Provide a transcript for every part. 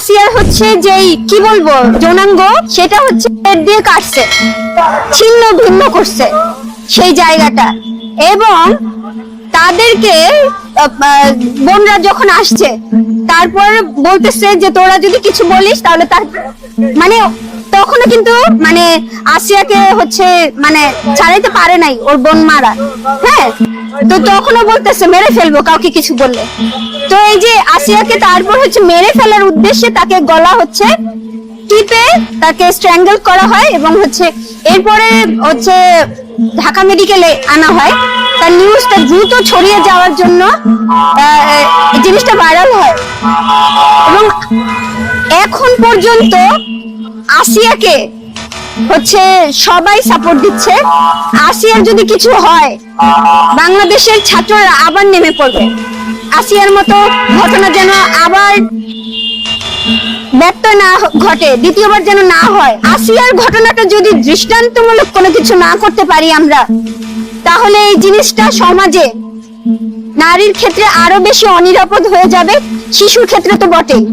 আসিয়ার হচ্ছে যেই, কি বলব যৌনাঙ্গ সেটা হচ্ছে পেট দিয়ে কাটছে, ছিন্ন ভিন্ন করছে সেই জায়গাটা। এবং তাদেরকে বোনরা যখন আসছে, তারপর বলতেছে যে, তোরা যদি কিছু বলিস, তাহলে তার মানে তখনও কিন্তু মানে আসিয়াকে হচ্ছে মানে ছাড়াইতে পারে নাই ওর বোন মারা। হ্যাঁ? তো তখনও বলতেছে, মেরে ফেলব কাউকে কিছু বললে। তো এই যে আসিয়াকে তারপর হচ্ছে মেরে ফেলার উদ্দেশ্যে তাকে গলা হচ্ছে, টিপে তাকে স্ট্র্যাঙ্গল করা হয় এবং হচ্ছে এরপরে হচ্ছে ঢাকা মেডিকেলে আনা হয়। তার নিউজটা দ্রুত ছড়িয়ে যাওয়ার জন্য জিনিসটা ভাইরাল হয়। এবং এখন পর্যন্ত আসিয়াকে হচ্ছে সবাই সাপোর্ট দিচ্ছে। আসিয়ার যদি কিছু হয়, বাংলাদেশের ছাত্ররা আবার নেমে পড়বে। আসিয়ার মতো ঘটনা যেন আবার ব্যর্থ না ঘটে, দ্বিতীয়বার যেন না হয়। আসিয়ার ঘটনাটা যদি দৃষ্টান্তমূলক কোনো কিছু না করতে পারি আমরা, তাহলে এই জিনিসটা সমাজে নারীর ক্ষেত্রে আরও বেশি অনিরাপদ হয়ে যাবে, শিশুর ক্ষেত্রে তো বটেই।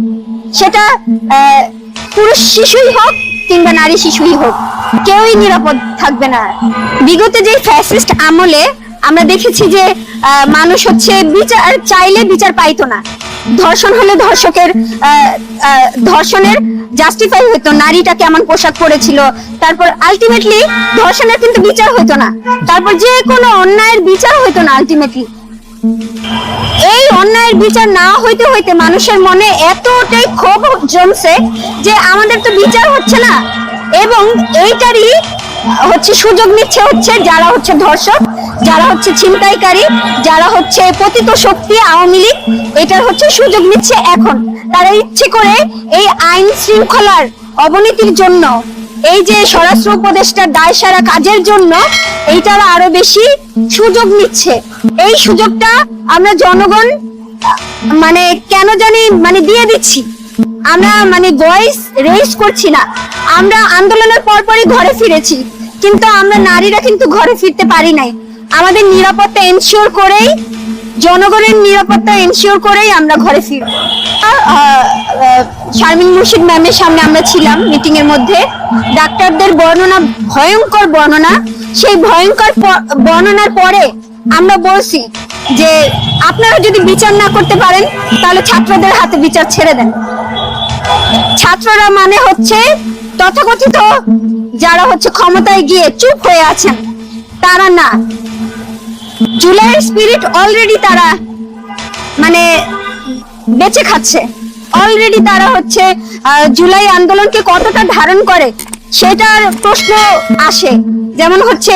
সেটা পুরুষ শিশুই হোক কিংবা নারী শিশুই হোক, কেউই নিরাপদ থাকবে না। বিগত যে ফ্যাসিস্ট আমলে আমরা দেখেছি যে মানুষ হচ্ছে বিচার চাইলে বিচার পাইতো না। ধর্ষণ হলে ধর্ষকের ধর্ষণের জাস্টিফাই হতো নারীটা কেমন পোশাক পরেছিল। তারপর আলটিমেটলি ধর্ষণের কিন্তু বিচার হতো না। তারপর যে কোনো অন্যায়ের বিচার হতো না আলটিমেটলি এই অন্যায়ের বিচার না হইতে হইতে মানুষের মনে এতটাই ক্ষোভ জমছে যে আমাদের তো বিচার হচ্ছে না। এবং এইটারই হচ্ছে সুযোগ নিচ্ছে হচ্ছে যারা হচ্ছে ধর্ষক, যারা হচ্ছে ছিনতাইকারী, যারা হচ্ছে পতিত শক্তি আওয়ামী লীগ, এটার হচ্ছে সুযোগ নিচ্ছে এখন। তারা ইচ্ছে করে এই আইন শৃঙ্খলার অবনতির জন্য, এই যে স্বরাষ্ট্র উপদেষ্টার দায় সারা কাজের জন্য, এইটার আরও বেশি সুযোগ নিচ্ছে। এই সুযোগটা আমরা জনগণ মানে কেন জানি মানে দিয়ে দিচ্ছি। আমরা মানে ভয়েস রেজ করছি না। আমরা আন্দোলনের পরপরই ঘরে ফিরেছি। কিন্তু আমরা নারীরা কিন্তু ঘরে ফিরতে পারি নাই। আমাদের নিরাপত্তা এনশিওর করেই জনগণের নিরাপত্তা এনশিওর করেই আমরা ঘরে আহ, শারমিন মুর্শিদ ম্যামের সামনে আমরা ছিলাম মিটিং এর মধ্যে। ডাক্তারদের বর্ণনা ভয়ঙ্কর বর্ণনা। সেই ভয়ঙ্কর বর্ণনার পরে আমরা বলছি যে আপনারা যদি বিচার না করতে পারেন তাহলে ছাত্রদের হাতে বিচার ছেড়ে দেন। ছাত্ররা মানে হচ্ছে তথাকথিত যারা হচ্ছে ক্ষমতায় গিয়ে চুপ হয়ে আছেন, তারা না। জুলাইয়ের স্পিরিট অলরেডি তারা মানে বেঁচে খাচ্ছে। অলরেডি তারা হচ্ছে জুলাই আন্দোলনকে কতটা ধারণ করে, সেটার প্রশ্ন আসে। যেমন হচ্ছে